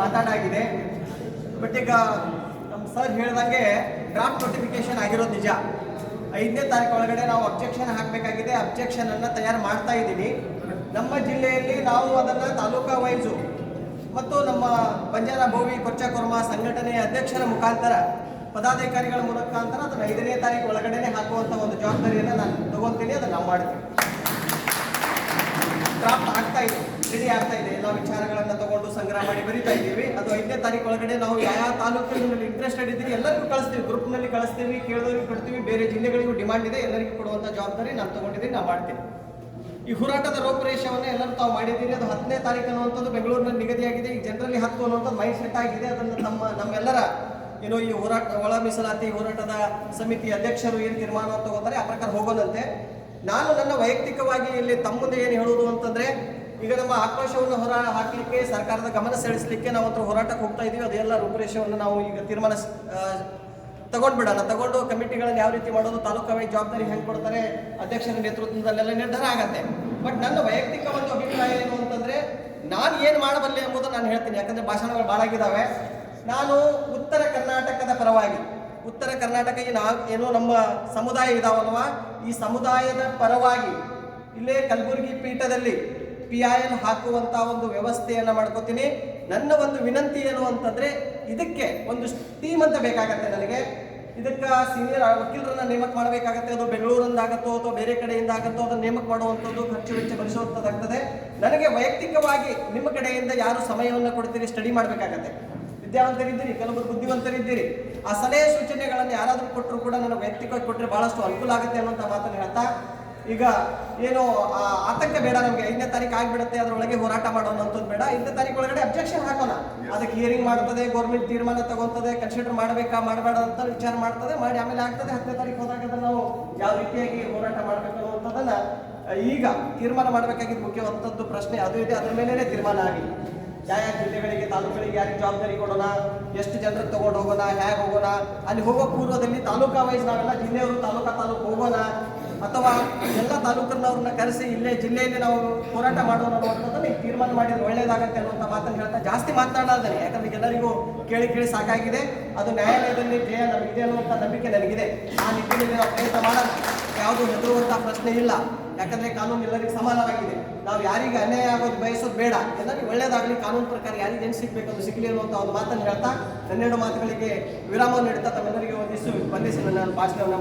ಮಾತಾಡಾಗಿದೆ. But ಈಗ ನಮ್ಮ sir ಹೇಳ್ದಂಗೆ ಡ್ರಾಫ್ಟ್ ನೋಟಿಫಿಕೇಶನ್ ಆಗಿರೋದು ನಿಜ. ಐದನೇ ತಾರೀಕು ಒಳಗಡೆ ನಾವು ಅಬ್ಜೆಕ್ಷನ್ ಹಾಕಬೇಕಾಗಿದೆ. ಅಬ್ಜೆಕ್ಷನ್ ಅನ್ನ ತಯಾರು ಮಾಡ್ತಾ ಇದ್ದೀವಿ. ನಮ್ಮ ಜಿಲ್ಲೆಯಲ್ಲಿ ನಾವು ಅದನ್ನ ತಾಲೂಕಾ ವೈಸು ಮತ್ತು ನಮ್ಮ ಬಂಜಾರ ಬೋವಿ ಕೊಚ್ಚ ಕೊರ್ಮ ಸಂಘಟನೆಯ ಅಧ್ಯಕ್ಷರ ಮುಖಾಂತರ ಪದಾಧಿಕಾರಿಗಳ ಮುಖಾಂತರ ಅದನ್ನ ಐದನೇ ತಾರೀಕು ಒಳಗಡೆನೆ ಹಾಕುವಂತ ಒಂದು ಜವಾಬ್ದಾರಿಯನ್ನು ನಾನು ತಗೊಂತೀನಿ, ಅದನ್ನ ನಾವು ಮಾಡ್ತೀನಿ. ಡ್ರಾಫ್ಟ್ ಆಗ್ತಾ ಇದೆ. ರೆಡಿ ಆಗ್ತಾ ಇದೆ. ಎಲ್ಲ ವಿಚಾರಗಳನ್ನ ತಗೊಂಡು ಸಂಗ್ರಹ ಮಾಡಿ ಬರಿತಾ ಇದ್ದೀವಿ. ಅದು ಐದನೇ ತಾರೀಕು ಒಳಗಡೆ ನಾವು ಯಾವ ತಾಲೂಕಿನಲ್ಲಿ ಇಂಟ್ರೆಸ್ಟೆಡ್ ಇದ್ದೀವಿ ಎಲ್ಲರಿಗೂ ಕಳಿಸ್ತೀವಿ. ಗ್ರೂಪ್ನಲ್ಲಿ ಕಳಿಸ್ತೀವಿ ಕೇಳಿದವ್ರಿಗೆ ಕೊಡ್ತೀವಿ, ಬೇರೆ ಜಿಲ್ಲೆಗಳಿಗೂ ಡಿಮಾಂಡ್ ಇದೆ, ಎಲ್ಲರಿಗೂ ಕೊಡುವಂತ ಜವಾಬ್ದಾರಿ ನಾನು ತಗೊಂಡಿದ್ದೀನಿ ನಾವು ಮಾಡ್ತೀನಿ. ಈ ಹೋರಾಟದ ರೂಪುರೇಷವನ್ನು ಎಲ್ಲರೂ ತಾವು ಮಾಡಿದ್ದೀರಿ. ಅದು ಹತ್ತನೇ ತಾರೀಕು ಅನ್ನುವಂಥದ್ದು ಬೆಂಗಳೂರಿನಲ್ಲಿ ನಿಗದಿಯಾಗಿದೆ. ಈಗ ಜನರಲ್ಲಿ ಹತ್ತು ಅನ್ನುವಂಥದ್ದು ಮೈಂಡ್ ಸೆಟ್ ಆಗಿದೆ. ಅದನ್ನು ನಮ್ಮ ನಮ್ಮೆಲ್ಲರ ಏನೋ ಈ ಹೋರಾಟ, ಒಳ ಮೀಸಲಾತಿ ಹೋರಾಟದ ಸಮಿತಿ ಅಧ್ಯಕ್ಷರು ಏನು ತೀರ್ಮಾನ ತಗೋತಾರೆ, ಆ ಪ್ರಕಾರ ಹೋಗೋದಂತೆ ನಾನು ನನ್ನ ವೈಯಕ್ತಿಕವಾಗಿ ಇಲ್ಲಿ ತಮ್ಮ ಏನು ಹೇಳುವುದು ಅಂತಂದ್ರೆ ಈಗ ನಮ್ಮ ಆಕ್ರೋಶವನ್ನು ಹೊರ ಹಾಕಲಿಕ್ಕೆ ಸರ್ಕಾರದ ಗಮನ ಸೆಳೆಸಲಿಕ್ಕೆ ನಾವು ಹತ್ರ ಹೋರಾಟಕ್ಕೆ ಹೋಗ್ತಾ ಇದೀವಿ. ಅದೆಲ್ಲ ರೂಪುರೇಷವನ್ನು ನಾವು ಈಗ ತೀರ್ಮಾನ ತಗೊಂಡ್ಬಿಡೋಣ. ತಗೊಂಡು ಕಮಿಟಿಗಳನ್ನು ಯಾವ ರೀತಿ ಮಾಡೋದು ತಾಲೂಕು ವೈ ಜವಾಬ್ದಾರಿ ಹೆಂಗೆ ಕೊಡ್ತಾರೆ, ಅಧ್ಯಕ್ಷರ ನೇತೃತ್ವದಲ್ಲೆಲ್ಲ ನಿರ್ಧಾರ ಆಗತ್ತೆ. ಬಟ್ ನನ್ನ ವೈಯಕ್ತಿಕ ಒಂದು ಅಭಿಪ್ರಾಯ ಏನು ಅಂತಂದ್ರೆ, ನಾನು ಏನು ಮಾಡಬಲ್ಲೆ ಎಂಬುದು ನಾನು ಹೇಳ್ತೀನಿ. ಯಾಕಂದ್ರೆ ಭಾಷಣಗಳು ಭಾಳ ಆಗಿದ್ದಾವೆ ನಾನು ಉತ್ತರ ಕರ್ನಾಟಕದ ಪರವಾಗಿ, ಉತ್ತರ ಕರ್ನಾಟಕ ಈ ನಾ, ಏನೋ ನಮ್ಮ ಸಮುದಾಯ ಇದಾವಲ್ವಾ? ಈ ಸಮುದಾಯದ ಪರವಾಗಿ, ಇಲ್ಲೇ ಕಲಬುರಗಿ ಪೀಠದಲ್ಲಿ ಪಿ ಐ ಎಲ್ ಹಾಕುವಂತ ಒಂದು ವ್ಯವಸ್ಥೆಯನ್ನ ಮಾಡ್ಕೋತೀನಿ. ನನ್ನ ಒಂದು ವಿನಂತಿ ಏನು ಅಂತಂದ್ರೆ, ಇದಕ್ಕೆ ಒಂದು ಟೀಮ್ ಅಂತ ಬೇಕಾಗತ್ತೆ ನನಗೆ. ಇದಕ್ಕೆ ಸೀನಿಯರ್ ವಕೀಲರನ್ನ ನೇಮಕ ಮಾಡಬೇಕಾಗತ್ತೆ. ಅದು ಬೆಂಗಳೂರಿಂದ ಆಗತ್ತೋ ಅಥವಾ ಬೇರೆ ಕಡೆಯಿಂದ ಆಗತ್ತೋ ಅದನ್ನ ನೇಮಕ ಮಾಡುವಂಥದ್ದು ಖರ್ಚು ವೆಚ್ಚ ಭರಿಸುವಂಥದ್ದಾಗ್ತದೆ ನನಗೆ ವೈಯಕ್ತಿಕವಾಗಿ ನಿಮ್ಮ ಕಡೆಯಿಂದ ಯಾರು ಸಮಯವನ್ನು ಕೊಡ್ತೀರಿ ಸ್ಟಡಿ ಮಾಡಬೇಕಾಗತ್ತೆ. ವಿದ್ಯಾವಂತರಿದ್ದೀರಿ ಕೆಲವರು ಬುದ್ಧಿವಂತರಿದ್ದೀರಿ. ಆ ಸಲಹೆ ಸೂಚನೆಗಳನ್ನು ಯಾರಾದರೂ ಕೊಟ್ಟರು ಕೂಡ ನನಗೆ ವೈಯಕ್ತಿಕವಾಗಿ ಕೊಟ್ಟರೆ ಬಹಳಷ್ಟು ಅನುಕೂಲ ಆಗುತ್ತೆ ಅನ್ನೋಂಥ ಮಾತನ್ನು ಹೇಳ್ತಾ ಈಗ ಏನು ಆತಂಕ ಬೇಡ ನಮಗೆ. ಐದನೇ ತಾರೀಕು ಆಗಿಬಿಡುತ್ತೆ ಅದರೊಳಗೆ ಹೋರಾಟ ಮಾಡೋಣ ಅಂತ ಬೇಡ. ಐದನೇ ತಾರೀಕು ಒಳಗಡೆ ಅಬ್ಜೆಕ್ಷನ್ ಹಾಕೋಣ ಅದಕ್ಕೆ ಹಿಯರಿಂಗ್ ಮಾಡ್ತದೆ ಗೌರ್ಮೆಂಟ್ ತೀರ್ಮಾನ ತಗೊಂತದೆ ಕನ್ಸಿಡರ್ ಮಾಡಬೇಕಾ ಮಾಡಬೇಡ ಅಂತ ವಿಚಾರ ಮಾಡ್ತದೆ ಮಾಡಿ ಆಮೇಲೆ ಆಗ್ತದೆ. ಹತ್ತನೇ ತಾರೀಕು ಹೋದಾಗ ನಾವು ಯಾವ ರೀತಿಯಾಗಿ ಹೋರಾಟ ಮಾಡಬೇಕು ಅನ್ನುವಂಥದ್ದನ್ನ ಈಗ ತೀರ್ಮಾನ ಮಾಡಬೇಕಾಗಿದ್ದು ಮುಖ್ಯವಾದಂಥದ್ದು ಪ್ರಶ್ನೆ ಅದು ಇದೆ. ಅದ್ರ ಮೇಲೇನೆ ತೀರ್ಮಾನ ಆಗಿ ಯಾವ ಯಾವ ಜಿಲ್ಲೆಗಳಿಗೆ ತಾಲೂಕುಗಳಿಗೆ ಯಾರಿಗೆ ಜವಾಬ್ದಾರಿ ಕೊಡೋಣ ಎಷ್ಟು ಜನರು ತಗೊಂಡು ಹೋಗೋಣ ಹೇಗೆ ಹೋಗೋಣ ಅಲ್ಲಿ ಹೋಗೋ ಪೂರ್ವದಲ್ಲಿ ತಾಲೂಕಾ ವೈಸ್ ನಾವೆಲ್ಲ ಜಿಲ್ಲೆಯವರು ತಾಲೂಕಾ ತಾಲೂಕು ಹೋಗೋಣ. ಅಥವಾ ಎಲ್ಲ ತಾಲೂಕನ್ನವ್ರನ್ನ ಕರೆಸಿ ಇಲ್ಲೇ ಜಿಲ್ಲೆಯಲ್ಲಿ ನಾವು ಹೋರಾಟ ಮಾಡೋಣ ಅನ್ನೋದನ್ನ ಈಗ ತೀರ್ಮಾನ ಮಾಡಿದ್ರೆ ಒಳ್ಳೇದಾಗತ್ತೆ ಅನ್ನುವಂಥ ಮಾತನ್ನು ಹೇಳ್ತಾ ಜಾಸ್ತಿ ಮಾತನಾಡೋದನೆ ಯಾಕಂದ್ರೆ ಎಲ್ಲರಿಗೂ ಕೇಳಿ ಕೇಳಿ ಸಾಕಾಗಿದೆ. ಅದು ನ್ಯಾಯಾಲಯದಲ್ಲಿ ಜಯ ನಮಗಿದೆ ಅನ್ನುವಂಥ ನಂಬಿಕೆ ನನಗಿದೆ. ಆ ನಿಟ್ಟಿನಲ್ಲಿ ನಾವು ಪ್ರಯತ್ನ ಮಾಡೋಣ. ಯಾವುದು ಹೆದರುವಂಥ ಪ್ರಶ್ನೆ ಇಲ್ಲ. ಯಾಕಂದ್ರೆ ಕಾನೂನು ಎಲ್ಲರಿಗೂ ಸಮಾನವಾಗಿದೆ. ನಾವು ಯಾರಿಗೆ ಅನ್ಯಾಯ ಆಗೋದು ಬಯಸೋದು ಬೇಡ. ಎಲ್ಲರಿಗೂ ಒಳ್ಳೇದಾಗಲಿ, ಕಾನೂನು ಪ್ರಕಾರ ಯಾರಿಗೆ ಏನು ಸಿಗಬೇಕು ಅದು ಸಿಗಲಿ ಅನ್ನುವಂಥ ಒಂದು ಮಾತನ್ನು ಹೇಳ್ತಾ, ಹನ್ನೆರಡು ಮಾತುಗಳಿಗೆ ವಿರಾಮ ನೀಡುತ್ತಾ ತಮ್ಮೆಲ್ಲರಿಗೆ ಒಂದಿಷ್ಟು ಬಂಧಿಸಿ ನನ್ನ ಭಾಷಣವನ್ನು.